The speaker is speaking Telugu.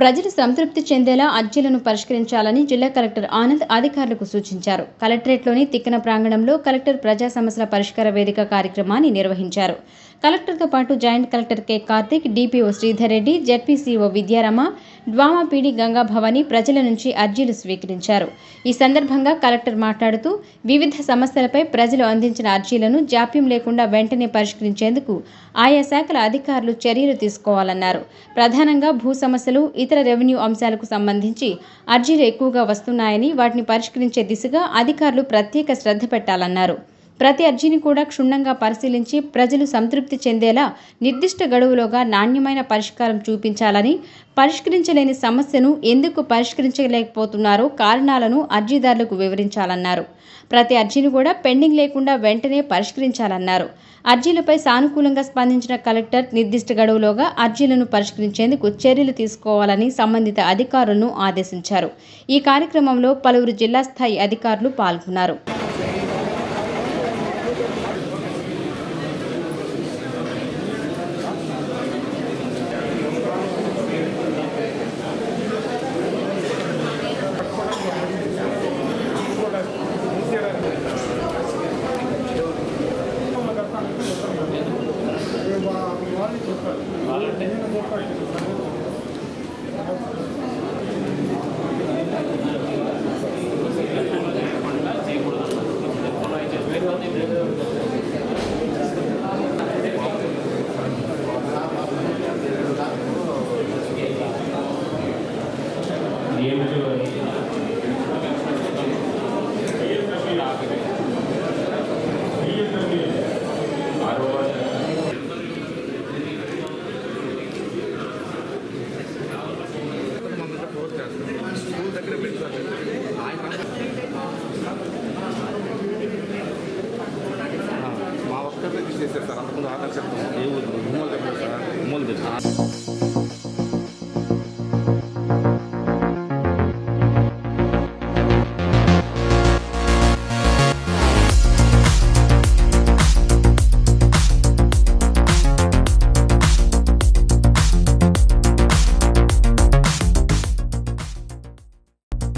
ప్రజలు సంతృప్తి చెందేలా అర్జీలను పరిష్కరించాలని జిల్లా కలెక్టర్ ఆనంద్ అధికారులకు సూచించారు. కలెక్టరేట్లోని తిక్కన ప్రాంగణంలో కలెక్టర్ ప్రజా సమస్యల పరిష్కార వేదిక కార్యక్రమాన్ని నిర్వహించారు. కలెక్టర్తో పాటు joint collector K Karthik DPO Sridhar Reddy ZPCO Vidyarama DWAMA PD Ganga Bhavani ప్రజల నుంచి అర్జీలు స్వీకరించారు. ఈ సందర్భంగా కలెక్టర్ మాట్లాడుతూ వివిధ సమస్యలపై ప్రజలు అందించిన అర్జీలను జాప్యం లేకుండా వెంటనే పరిష్కరించేందుకు ఆయా శాఖల అధికారులు చర్యలు తీసుకోవాలన్నారు. ప్రధానంగా భూ సమస్యలు ఇతర రెవెన్యూ అంశాలకు సంబంధించి అర్జీలు ఎక్కువగా వస్తున్నాయని వాటిని పరిష్కరించే దిశగా అధికారులు ప్రత్యేక శ్రద్ధ పెట్టాలన్నారు. ప్రతి అర్జీని కూడా క్షుణ్ణంగా పరిశీలించి ప్రజలు సంతృప్తి చెందేలా నిర్దిష్ట గడువులోగా నాణ్యమైన పరిష్కారం చూపించాలని పరిష్కరించలేని సమస్యను ఎందుకు పరిష్కరించలేకపోతున్నారో కారణాలను అర్జీదారులకు వివరించాలన్నారు. ప్రతి అర్జీని కూడా పెండింగ్ లేకుండా వెంటనే పరిష్కరించాలన్నారు. అర్జీలపై సానుకూలంగా స్పందించిన కలెక్టర్ నిర్దిష్ట గడువులోగా అర్జీలను పరిష్కరించేందుకు చర్యలు తీసుకోవాలని సంబంధిత అధికారులను ఆదేశించారు. ఈ కార్యక్రమంలో పలువురు జిల్లా స్థాయి అధికారులు పాల్గొన్నారు. మా ఒక్కరిని తీసేసారు సార్ అంతకుముందు ఆధార్ చెప్తాం ఏ ఊరు ఉమ్మల్ దగ్గర సార్ ఉమ్మల్ దగ్గర